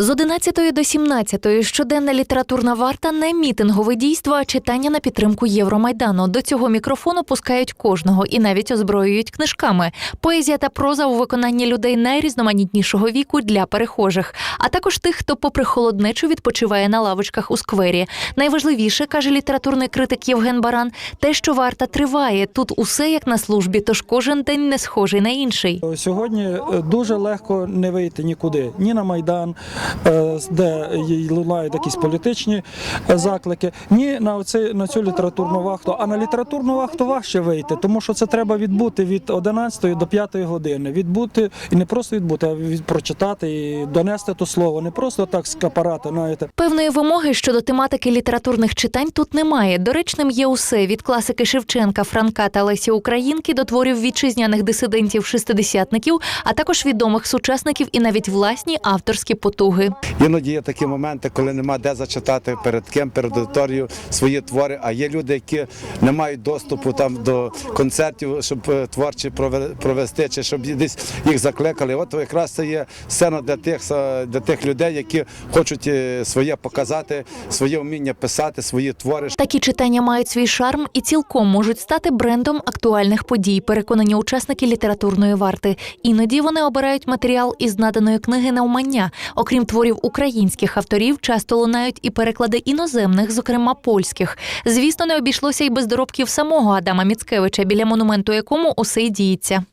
З 11 до 17 щоденна літературна варта не мітингове дійство, а читання на підтримку Євромайдану. До цього мікрофону пускають кожного і навіть озброюють книжками. Поезія та проза у виконанні людей найрізноманітнішого віку для перехожих, а також тих, хто, попри холоднечу, відпочиває на лавочках у сквері. Найважливіше каже літературний критик Євген Баран, те, що варта триває. Тут усе як на службі, тож кожен день не схожий на інший. Сьогодні е, дуже легко не вийти нікуди, ні на майдан, де й лунають якісь політичні е, заклики, ні на оце, на цю літературну вахту. А на літературну вахту важче вийти, тому що це треба відбути від 11 до 5 години. Відбути і не просто відбути, а від прочитати і донести то слово, не просто так з апарата, знаєте. Певної вимоги щодо тематики літературних читань тут немає. Доречним є усе від класики Шевченка, Франка та Лесі Українки до творів вітчизняних дисидентів шестидесятників, а також відомих сучасників і навіть власні авторські потуги. Іноді є такі моменти, коли нема де зачитати перед ким, перед аудиторією свої твори. А є люди, які не мають доступу там до концертів, щоб е, творчі прове- провести, чи щоб десь їх закликали. От якраз це є сцена для тих для тих людей, які хочуть е, своє показати, своє вміння писати, свої твори. Такі читання мають свій шарм і цілком можуть стати брендом актуальних подій, переконані учасники літературної варти. Іноді вони обирають матеріал із наданої книги навмання. Окрім творів українських авторів, часто лунають і переклади іноземних, зокрема польських. Звісно, не обійшлося й без доробків самого Адама Міцкевича, біля монументу якому усе й діється.